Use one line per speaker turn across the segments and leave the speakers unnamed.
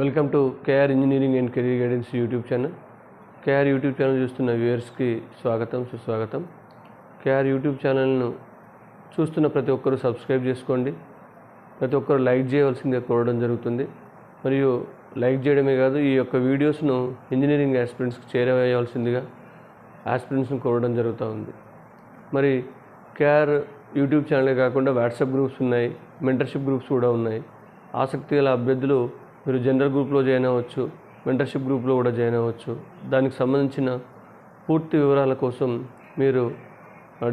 Welcome to KR engineering and career guidance YouTube channel. KR YouTube channel చూస్తున్న వ్యూయర్స్కి స్వాగతం సుస్వాగతం. కేఆర్ యూట్యూబ్ ఛానల్ను చూస్తున్న ప్రతి ఒక్కరూ సబ్స్క్రైబ్ చేసుకోండి. ప్రతి ఒక్కరు లైక్ చేయవలసిందిగా కోరడం జరుగుతుంది. మరియు లైక్ చేయడమే కాదు ఈ యొక్క వీడియోస్ను ఇంజనీరింగ్ ఆస్పిరెంట్స్కి చేరవేయవలసిందిగా ఆస్పిరెంట్స్ను కోరడం జరుగుతూ ఉంది. మరి కేఆర్ యూట్యూబ్ ఛానలే కాకుండా వాట్సాప్ గ్రూప్స్ ఉన్నాయి మెంటర్షిప్ గ్రూప్స్ కూడా ఉన్నాయి. ఆసక్తి గల అభ్యర్థులు మీరు జనరల్ గ్రూప్లో జాయిన్ అవ్వచ్చు మెంటర్షిప్ గ్రూప్లో కూడా జాయిన్ అవ్వచ్చు. దానికి సంబంధించిన పూర్తి వివరాల కోసం మీరు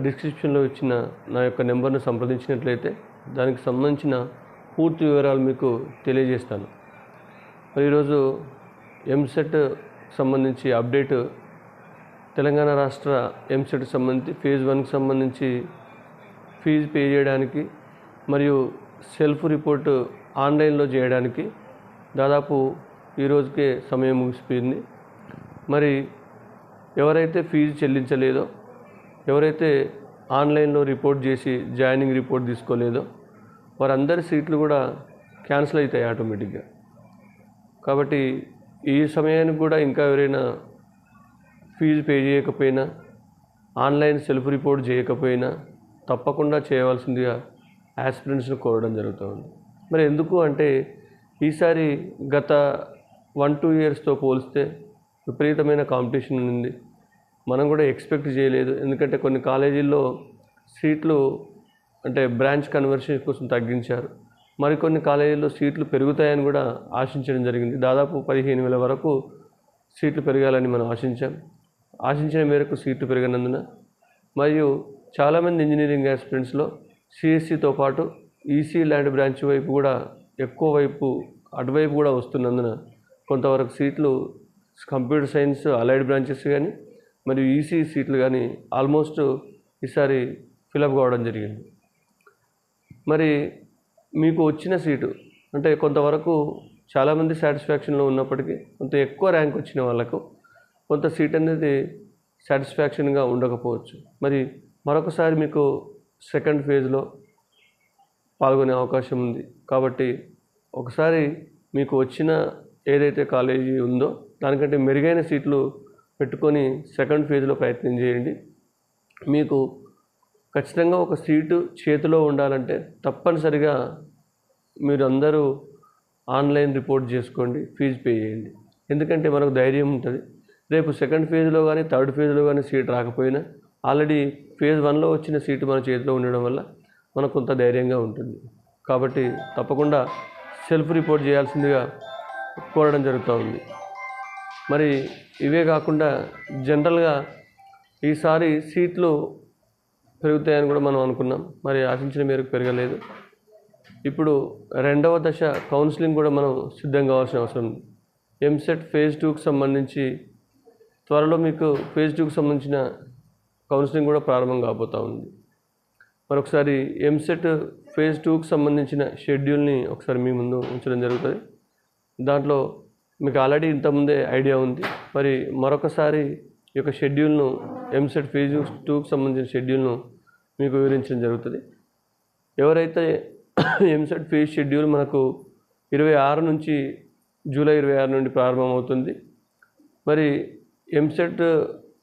డిస్క్రిప్షన్లో ఇచ్చిన నా యొక్క నెంబర్ను సంప్రదించినట్లయితే దానికి సంబంధించిన పూర్తి వివరాలు మీకు తెలియజేస్తాను. మరి ఈరోజు ఎంసెట్ సంబంధించి అప్డేట్ తెలంగాణ రాష్ట్ర ఎంసెట్ సంబంధించి ఫేజ్ వన్కి సంబంధించి ఫీజు పే చేయడానికి మరియు సెల్ఫ్ రిపోర్ట్ ఆన్లైన్లో చేయడానికి దాదాపు ఈరోజుకే సమయం ముగిసిపోయింది. మరి ఎవరైతే ఫీజు చెల్లించలేదో ఎవరైతే ఆన్లైన్లో రిపోర్ట్ చేసి జాయినింగ్ రిపోర్ట్ తీసుకోలేదో వారందరి సీట్లు కూడా క్యాన్సిల్ అవుతాయి ఆటోమేటిక్గా. కాబట్టి ఈ సమయానికి కూడా ఇంకా ఎవరైనా ఫీజు పే చేయకపోయినా ఆన్లైన్ సెల్ఫ్ రిపోర్ట్ చేయకపోయినా తప్పకుండా చేయవలసిందిగా యాస్పిరెంట్స్ను కోరడం జరుగుతుంది. మరి ఎందుకు అంటే ఈసారి గత వన్ టూ ఇయర్స్తో పోలిస్తే విపరీతమైన కాంపిటీషన్ ఉంది. మనం కూడా ఎక్స్పెక్ట్ చేయలేదు. ఎందుకంటే కొన్ని కాలేజీల్లో సీట్లు అంటే బ్రాంచ్ కన్వర్షన్ కోసం తగ్గించారు. మరికొన్ని కాలేజీల్లో సీట్లు పెరుగుతాయని కూడా ఆశించడం జరిగింది. దాదాపు పదిహేను వేల వరకు సీట్లు పెరగాలని మనం ఆశించాం. ఆశించిన మేరకు సీట్లు పెరిగినందున మరియు చాలామంది ఇంజనీరింగ్ ఆస్పిరెంట్స్లో సిఎస్సితో పాటు ఈసీ ల్యాండ్ బ్రాంచ్ వైపు కూడా ఎక్కువ వైపు అటువైపు కూడా వస్తున్నందున కొంతవరకు సీట్లు కంప్యూటర్ సైన్స్ అలైడ్ బ్రాంచెస్ కానీ మరియు ఈసీ సీట్లు కానీ ఆల్మోస్ట్ ఈసారి ఫిలప్ కావడం జరిగింది. మరి మీకు వచ్చిన సీటు అంటే కొంతవరకు చాలామంది సాటిస్ఫాక్షన్లో ఉన్నప్పటికీ కొంత ఎక్కువ ర్యాంక్ వచ్చిన వాళ్ళకు కొంత సీట్ అనేది సాటిస్ఫాక్షన్గా ఉండకపోవచ్చు. మరి మరొకసారి మీకు సెకండ్ ఫేజ్లో పాల్గొనే అవకాశం ఉంది. కాబట్టి ఒకసారి మీకు వచ్చిన ఏదైతే కాలేజీ ఉందో దానికంటే మెరుగైన సీట్లు పెట్టుకొని సెకండ్ ఫేజ్లో ప్రయత్నం చేయండి. మీకు ఖచ్చితంగా ఒక సీటు చేతిలో ఉండాలంటే తప్పనిసరిగా మీరు అందరూ ఆన్లైన్ రిపోర్ట్ చేసుకోండి ఫీజు పే చేయండి. ఎందుకంటే మనకు ధైర్యం ఉంటుంది. రేపు సెకండ్ ఫేజ్లో కానీ థర్డ్ ఫేజ్లో కానీ సీట్ రాకపోయినా ఆల్రెడీ ఫేజ్ వన్లో వచ్చిన సీటు మన చేతిలో ఉండడం వల్ల మనకు కొంత ధైర్యంగా ఉంటుంది. కాబట్టి తప్పకుండా సెల్ఫ్ రిపోర్ట్ చేయాల్సిందిగా కోరడం జరుగుతూ ఉంది. మరి ఇవే కాకుండా జనరల్గా ఈసారి సీట్లు పెరుగుతాయని కూడా మనం అనుకున్నాం. మరి ఆశించిన మేరకు పెరగలేదు. ఇప్పుడు రెండవ దశ కౌన్సిలింగ్ కూడా మనం సిద్ధం కావాల్సిన అవసరం ఉంది. ఎంసెట్ ఫేజ్ టూకి సంబంధించి త్వరలో మీకు ఫేజ్ టూకి సంబంధించిన కౌన్సిలింగ్ కూడా ప్రారంభం కాబోతూ ఉంది. మరొకసారి ఎంసెట్ ఫేజ్ టూకి సంబంధించిన షెడ్యూల్ని ఒకసారి మీ ముందు ఉంచడం జరుగుతుంది. దాంట్లో మీకు ఆల్రెడీ ఇంతకుముందే ఐడియా ఉంది. మరి మరొకసారి ఈ యొక్క షెడ్యూల్ను ఎంసెట్ ఫేజ్ టూకి సంబంధించిన షెడ్యూల్ను మీకు వివరించడం జరుగుతుంది. ఎవరైతే ఎంసెట్ ఫేజ్ షెడ్యూల్ మనకు ఇరవై ఆరు నుంచి జూలై ఇరవై ఆరు నుండి ప్రారంభమవుతుంది. మరి ఎంసెట్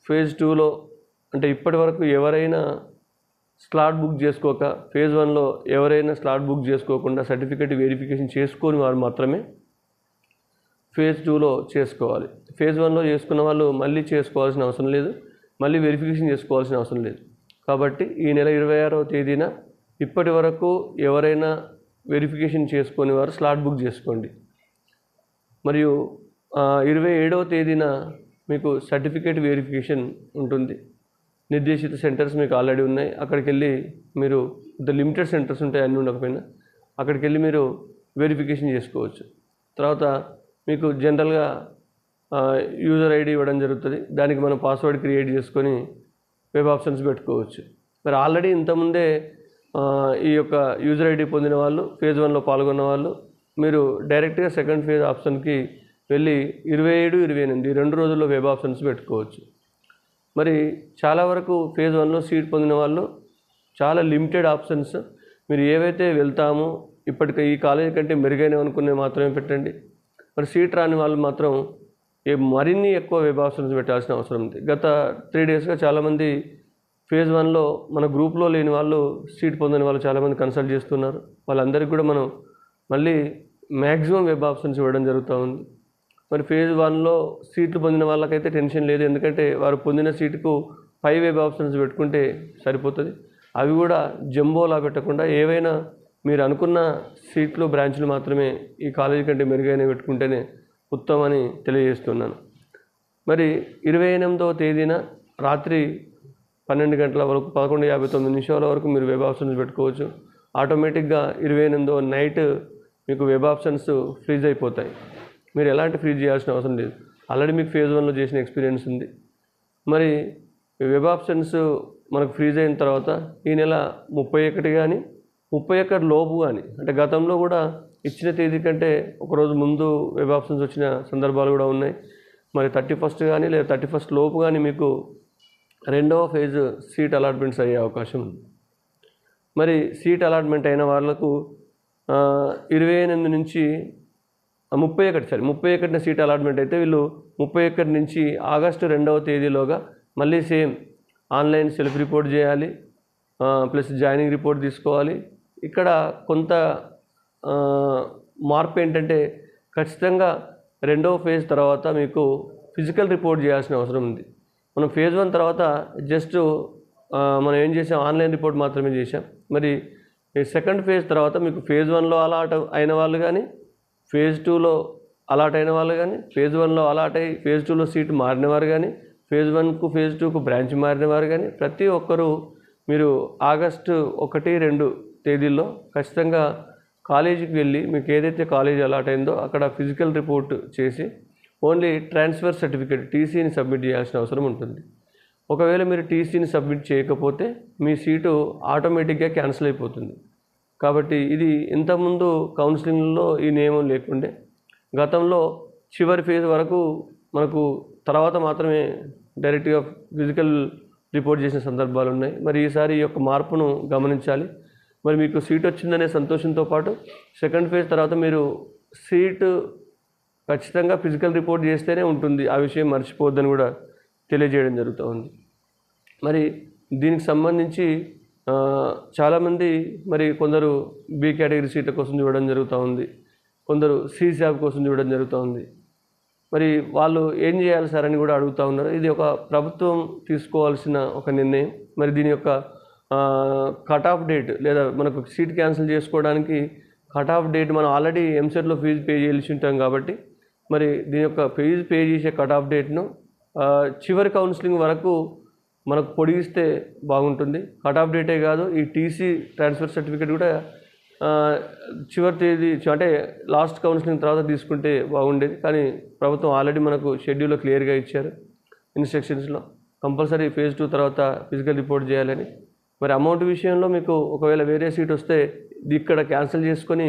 ఫేజ్ టూలో అంటే ఇప్పటి వరకు ఎవరైనా స్లాట్ బుక్ చేసుకోక ఫేజ్ వన్లో ఎవరైనా స్లాట్ బుక్ చేసుకోకుండా సర్టిఫికేట్ వెరిఫికేషన్ చేసుకొని వారు మాత్రమే ఫేజ్ టూలో చేసుకోవాలి. ఫేజ్ వన్లో చేసుకున్న వాళ్ళు మళ్ళీ చేసుకోవాల్సిన అవసరం లేదు మళ్ళీ వెరిఫికేషన్ చేసుకోవాల్సిన అవసరం లేదు. కాబట్టి ఈ నెల ఇరవై ఆరవ తేదీన ఇప్పటి వరకు ఎవరైనా వెరిఫికేషన్ చేసుకొని వారు స్లాట్ బుక్ చేసుకోండి. మరియు ఇరవై ఏడవ తేదీన మీకు సర్టిఫికేట్ వెరిఫికేషన్ ఉంటుంది. నిర్దేశిత సెంటర్స్ మీకు ఆల్రెడీ ఉన్నాయి. అక్కడికి వెళ్ళి మీరు ద లిమిటెడ్ సెంటర్స్ ఉంటాయి అన్నీ ఉండకపోయినా అక్కడికి వెళ్ళి మీరు వెరిఫికేషన్ చేసుకోవచ్చు. తర్వాత మీకు జనరల్గా యూజర్ ఐడి ఇవ్వడం జరుగుతుంది. దానికి మనం పాస్వర్డ్ క్రియేట్ చేసుకొని వెబ్ ఆప్షన్స్ పెట్టుకోవచ్చు. మరి ఆల్రెడీ ఇంతకుముందే ఈ యొక్క యూజర్ ఐడి పొందిన వాళ్ళు ఫేజ్ వన్లో పాల్గొన్న వాళ్ళు మీరు డైరెక్ట్గా సెకండ్ ఫేజ్ ఆప్షన్కి వెళ్ళి ఇరవై ఏడు ఇరవై ఎనిమిది రెండు రోజుల్లో వెబ్ ఆప్షన్స్ పెట్టుకోవచ్చు. మరి చాలా వరకు ఫేజ్ వన్లో సీట్ పొందిన వాళ్ళు చాలా లిమిటెడ్ ఆప్షన్స్. మీరు ఏవైతే వెళ్తామో ఇప్పటికి ఈ కాలేజీ కంటే మెరుగైన అనుకునే మాత్రమే పెట్టండి. మరి సీట్ రాని వాళ్ళు మాత్రం ఏ మరిన్ని ఎక్కువ వెబ్ ఆప్షన్స్ పెట్టాల్సిన అవసరం ఉంది. గత త్రీ డేస్గా చాలామంది ఫేజ్ వన్లో మన గ్రూప్లో లేని వాళ్ళు సీట్ పొందని వాళ్ళు చాలామంది కన్సల్ట్ చేస్తున్నారు. వాళ్ళందరికీ కూడా మనం మళ్ళీ మ్యాక్సిమం వెబ్ ఆప్షన్స్ ఇవ్వడం జరుగుతూ ఉంది. మరి ఫేజ్ వన్లో సీట్లు పొందిన వాళ్ళకైతే టెన్షన్ లేదు. ఎందుకంటే వారు పొందిన సీటుకు ఫైవ్ వెబ్ ఆప్షన్స్ పెట్టుకుంటే సరిపోతుంది. అవి కూడా జంబోలా పెట్టకుండా ఏవైనా మీరు అనుకున్న సీట్లు బ్రాంచ్లు మాత్రమే ఈ కాలేజీ కంటే మెరుగైన పెట్టుకుంటేనే ఉత్తమని తెలియజేస్తున్నాను. మరి ఇరవై ఎనిమిదవ తేదీన రాత్రి పన్నెండు గంటల వరకు పదకొండు యాభై తొమ్మిది నిమిషాల వరకు మీరు వెబ్ ఆప్షన్స్ పెట్టుకోవచ్చు. ఆటోమేటిక్గా ఇరవై ఎనిమిదో నైట్ మీకు వెబ్ ఆప్షన్స్ ఫ్రీజ్ అయిపోతాయి. మీరు ఎలాంటి ఫ్రీజ్ చేయాల్సిన అవసరం లేదు. ఆల్రెడీ మీకు ఫేజ్ వన్లో చేసిన ఎక్స్పీరియన్స్ ఉంది. మరి వెబ్ ఆప్షన్స్ మనకు ఫ్రీజ్ అయిన తర్వాత ఈ నెల ముప్పై ఒకటి కానీ ముప్పై ఒకటి లోపు కానీ అంటే గతంలో కూడా ఇచ్చిన తేదీ కంటే ఒకరోజు ముందు వెబ్ ఆప్షన్స్ వచ్చిన సందర్భాలు కూడా ఉన్నాయి. మరి థర్టీ ఫస్ట్ కానీ లేదా థర్టీ ఫస్ట్ లోపు కానీ మీకు రెండవ ఫేజ్ సీట్ అలాట్మెంట్స్ అయ్యే అవకాశం ఉంది. మరి సీట్ అలాట్మెంట్ అయిన వాళ్ళకు ఇరవై ఎనిమిది నుంచి ముప్పై ఒకటి సారీ ముప్పై ఒకటిన సీట్ అలాట్మెంట్ అయితే వీళ్ళు ముప్పై ఒకటి నుంచి ఆగస్టు రెండవ తేదీలోగా మళ్ళీ సేమ్ ఆన్లైన్ సెల్ఫ్ రిపోర్ట్ చేయాలి ప్లస్ జాయినింగ్ రిపోర్ట్ తీసుకోవాలి. ఇక్కడ కొంత మార్పు ఏంటంటే ఖచ్చితంగా రెండవ ఫేజ్ తర్వాత మీకు ఫిజికల్ రిపోర్ట్ చేయాల్సిన అవసరం ఉంది. మనం ఫేజ్ వన్ తర్వాత జస్ట్ మనం ఏం చేసాం ఆన్లైన్ రిపోర్ట్ మాత్రమే చేసాం. మరి సెకండ్ ఫేజ్ తర్వాత మీకు ఫేజ్ వన్లో అలాట్ అయిన వాళ్ళు కానీ ఫేజ్ టూలో అలాట్ అయిన వాళ్ళు కానీ ఫేజ్ వన్లో అలాట్ అయ్యి ఫేజ్ టూలో సీట్ మారినవారు కానీ ఫేజ్ వన్కు ఫేజ్ టూకు బ్రాంచ్ మారినవారు కానీ ప్రతి ఒక్కరూ మీరు ఆగస్టు ఒకటి రెండు తేదీల్లో ఖచ్చితంగా కాలేజీకి వెళ్ళి మీకు ఏదైతే కాలేజ్ అలాట్ అయిందో అక్కడ ఫిజికల్ రిపోర్ట్ చేసి ఓన్లీ ట్రాన్స్ఫర్ సర్టిఫికేట్ టీసీని సబ్మిట్ చేయాల్సిన అవసరం ఉంటుంది. ఒకవేళ మీరు టీసీని సబ్మిట్ చేయకపోతే మీ సీటు ఆటోమేటిక్గా క్యాన్సిల్ అయిపోతుంది. కాబట్టి ఇది ఇంతకుముందు కౌన్సిలింగ్లో ఈ నియమం లేకుండే. గతంలో చివరి ఫేజ్ వరకు మనకు తర్వాత మాత్రమే డైరెక్ట్గా ఫిజికల్ రిపోర్ట్ చేసిన సందర్భాలు ఉన్నాయి. మరి ఈసారి ఈ యొక్క మార్పును గమనించాలి. మరి మీకు సీట్ వచ్చిందనే సంతోషంతో పాటు సెకండ్ ఫేజ్ తర్వాత మీరు సీటు ఖచ్చితంగా ఫిజికల్ రిపోర్ట్ చేస్తేనే ఉంటుంది. ఆ విషయం మర్చిపోవద్దని కూడా తెలియజేయడం జరుగుతూ ఉంది మరి దీనికి సంబంధించి చాలామంది మరి కొందరు బి కేటగిరీ సీట్ల కోసం చూడడం జరుగుతూ ఉంది. కొందరు సి శాబ్ కోసం చూడడం జరుగుతూ ఉంది. మరి వాళ్ళు ఏం చేయాలి సార్ అని కూడా అడుగుతూ ఉన్నారు. ఇది ఒక ప్రభుత్వం తీసుకోవాల్సిన ఒక నిర్ణయం. మరి దీని యొక్క కట్ ఆఫ్ డేట్ లేదా మనకు సీట్ క్యాన్సిల్ చేసుకోవడానికి కట్ ఆఫ్ డేట్ మనం ఆల్రెడీ ఎంసెట్లో ఫీజు పే చేయాల్సి ఉంటాం కాబట్టి మరి దీని యొక్క ఫీజు పే చేసే కట్ ఆఫ్ డేట్ను చివరి కౌన్సిలింగ్ వరకు మనకు పొడిగిస్తే బాగుంటుంది. కట్ ఆఫ్ డేటే కాదు ఈ టీసీ ట్రాన్స్ఫర్ సర్టిఫికేట్ కూడా చివరి తేదీ అంటే లాస్ట్ కౌన్సిలింగ్ తర్వాత తీసుకుంటే బాగుండేది. కానీ ప్రభుత్వం ఆల్రెడీ మనకు షెడ్యూల్లో క్లియర్గా ఇచ్చారు. ఇన్స్ట్రక్షన్స్లో కంపల్సరీ ఫేజ్ టూ తర్వాత ఫిజికల్ రిపోర్ట్ చేయాలని. మరి అమౌంట్ విషయంలో మీకు ఒకవేళ వేరే సీట్ వస్తే ఇక్కడ క్యాన్సిల్ చేసుకొని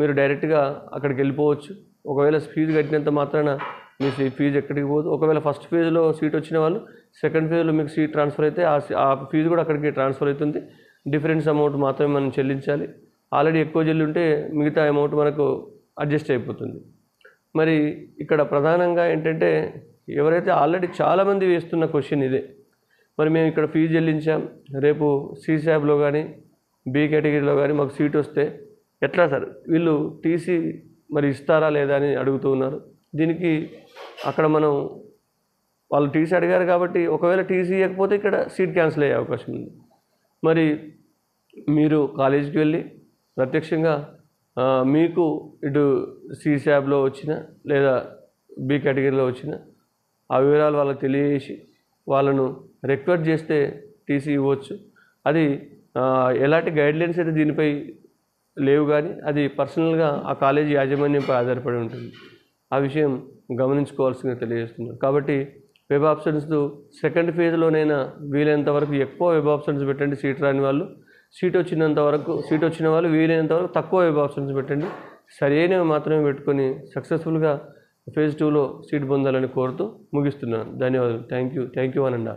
మీరు డైరెక్ట్గా అక్కడికి వెళ్ళిపోవచ్చు. ఒకవేళ ఫీజు కట్టినంత మాత్రాన మీ ఫీజు ఎక్కడికి పోదు. ఒకవేళ ఫస్ట్ ఫేజ్లో సీట్ వచ్చిన వాళ్ళు సెకండ్ ఫేజ్లో మీకు సీట్ ట్రాన్స్ఫర్ అయితే ఆ ఆ ఫీజు కూడా అక్కడికి ట్రాన్స్ఫర్ అవుతుంది. డిఫరెన్స్ అమౌంట్ మాత్రమే మనం చెల్లించాలి. ఆల్రెడీ ఎక్కువ చెల్లి ఉంటే మిగతా అమౌంట్ మనకు అడ్జస్ట్ అయిపోతుంది. మరి ఇక్కడ ప్రధానంగా ఏంటంటే ఎవరైతే ఆల్రెడీ చాలామంది వేస్తున్న క్వశ్చన్ ఇదే. మరి మేము ఇక్కడ ఫీజు చెల్లించాం. రేపు సీసాబ్లో కానీ బి కేటగిరీలో కానీ మాకు సీట్ వస్తే ఎట్లా సార్? వీళ్ళు టీసీ మరి ఇస్తారా లేదా అని అడుగుతూ ఉన్నారు. దీనికి అక్కడ మనం వాళ్ళు టీసీ అడిగారు కాబట్టి ఒకవేళ టీసీ ఇవ్వకపోతే ఇక్కడ సీట్ క్యాన్సిల్ అయ్యే అవకాశం ఉంది. మరి మీరు కాలేజీకి వెళ్ళి ప్రత్యక్షంగా మీకు ఇటు సీసాబ్లో వచ్చిన లేదా బి కేటగిరీలో వచ్చిన ఆ వివరాలు వాళ్ళకి తెలియజేసి వాళ్ళను రిక్వెస్ట్ చేస్తే టీసీ ఇవ్వచ్చు. అది ఎలాంటి గైడ్లైన్స్ అయితే దీనిపై లేవు కానీ అది పర్సనల్గా ఆ కాలేజీ యాజమాన్యంపై ఆధారపడి ఉంటుంది. ఆ విషయం గమనించుకోవాల్సిందిగా తెలియజేస్తున్నారు కాబట్టి వెబ్ ఆప్షన్స్ సెకండ్ ఫేజ్లోనైనా వీలైనంత వరకు ఎక్కువ వెబ్ ఆప్షన్స్ పెట్టండి సీట్ రాని వాళ్ళు. సీట్ వచ్చినంత వరకు సీట్ వచ్చిన వాళ్ళు వీలైనంత వరకు తక్కువ వెబ్ ఆప్షన్స్ పెట్టండి. సరైనవి మాత్రమే పెట్టుకొని సక్సెస్ఫుల్గా ఫేజ్ టూలో సీట్ పొందాలని కోరుతూ ముగిస్తున్నాను. ధన్యవాదాలు. Thank you thank you అనండా